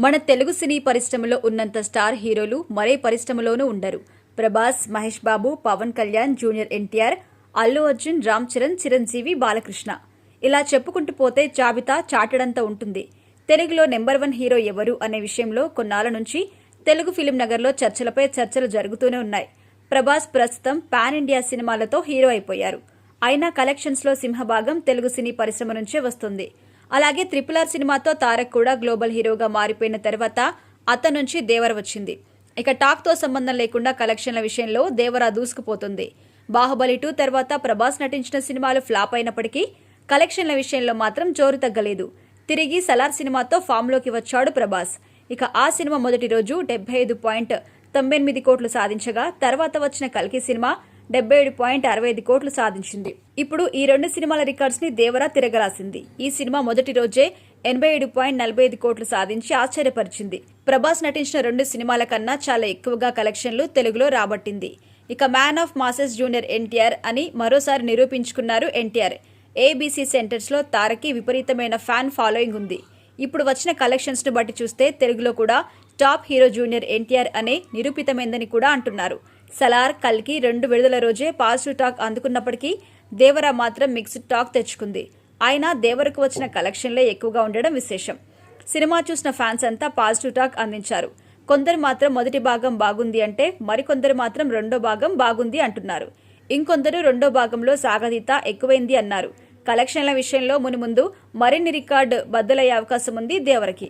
మన తెలుగు సినీ పరిశ్రమలో ఉన్నంత స్టార్ హీరోలు మరే పరిశ్రమలోనూ ఉండరు. ప్రభాస్ మహేష్ బాబు పవన్ కళ్యాణ్ జూనియర్ ఎన్టీఆర్ అల్లు అర్జున్ రామ్ చరణ్ చిరంజీవి బాలకృష్ణ. ఇలా చెప్పుకుంటూ పోతే జాబితా చాటడంత ఉంటుంది. తెలుగులో నెంబర్ వన్ హీరో ఎవరు అనే విషయంలో కొన్నాళ్ళ నుంచి తెలుగు ఫిలిం నగర్లో చర్చలపై చర్చలు జరుగుతూనే ఉన్నాయి. ప్రభాస్ ప్రస్తుతం పాన్ ఇండియా సినిమాలతో హీరో అయిపోయారు. అయినా కలెక్షన్స్లో సింహభాగం తెలుగు సినీ పరిశ్రమ నుంచే వస్తుంది. అలాగే త్రిపుల్ ఆర్ సినిమాతో తారక్ కూడా గ్లోబల్ హీరోగా మారిపోయిన తర్వాత అతని నుంచి దేవర వచ్చింది. ఇక టాక్తో సంబంధం లేకుండా కలెక్షన్ల విషయంలో దేవరా దూసుకుపోతుంది. బాహుబలి టూ తర్వాత ప్రభాస్ నటించిన సినిమాలు ఫ్లాప్ అయినప్పటికీ కలెక్షన్ల విషయంలో మాత్రం జోరు తగ్గలేదు. తిరిగి సలార్ సినిమాతో ఫామ్లోకి వచ్చాడు ప్రభాస్. ఇక ఆ సినిమా మొదటి రోజు డెబ్బై ఐదు పాయింట్ తొంభై ఎనిమిది కోట్లు సాధించగా తర్వాత వచ్చిన కల్కి సినిమా డెబ్బై ఏడు పాయింట్ అరవై ఐదు కోట్లు సాధించింది. ఇప్పుడు ఈ రెండు సినిమాల రికార్డ్స్ని దేవరా తిరగరాసింది. ఈ సినిమా మొదటి రోజే ఎనభై ఏడు పాయింట్ నలభై ఐదు కోట్లు సాధించి ఆశ్చర్యపరిచింది. ప్రభాస్ నటించిన రెండు సినిమాల కన్నా చాలా ఎక్కువగా కలెక్షన్లు తెలుగులో రాబట్టింది. ఇక man of masses junior NTR అని మరోసారి నిరూపించుకున్నారు ఎన్టీఆర్. ఏబీసీ సెంటర్స్లో తారకి విపరీతమైన ఫ్యాన్ ఫాలోయింగ్ ఉంది. ఇప్పుడు వచ్చిన కలెక్షన్స్ను బట్టి చూస్తే తెలుగులో కూడా టాప్ హీరో జూనియర్ ఎన్టీఆర్ అనే నిరూపితమైందని కూడా అంటున్నారు. సలార్ కల్కి రెండు విడుదల రోజే పాజిటివ్ టాక్ అందుకున్నప్పటికీ దేవరా మాత్రం మిక్స్డ్ టాక్ తెచ్చుకుంది. ఆయన దేవరకు వచ్చిన కలెక్షన్లే ఎక్కువగా ఉండడం విశేషం. సినిమా చూసిన ఫ్యాన్స్ అంతా పాజిటివ్ టాక్ అందించారు. కొందరు మాత్రం మొదటి భాగం బాగుంది అంటే మరికొందరు మాత్రం రెండో భాగం బాగుంది అంటున్నారు. ఇంకొందరు రెండో భాగంలో సాగతీత ఎక్కువైంది అన్నారు. కలెక్షన్ల విషయంలో మునుముందు మరిన్ని రికార్డు బద్దలయ్యే అవకాశం ఉంది దేవరకి.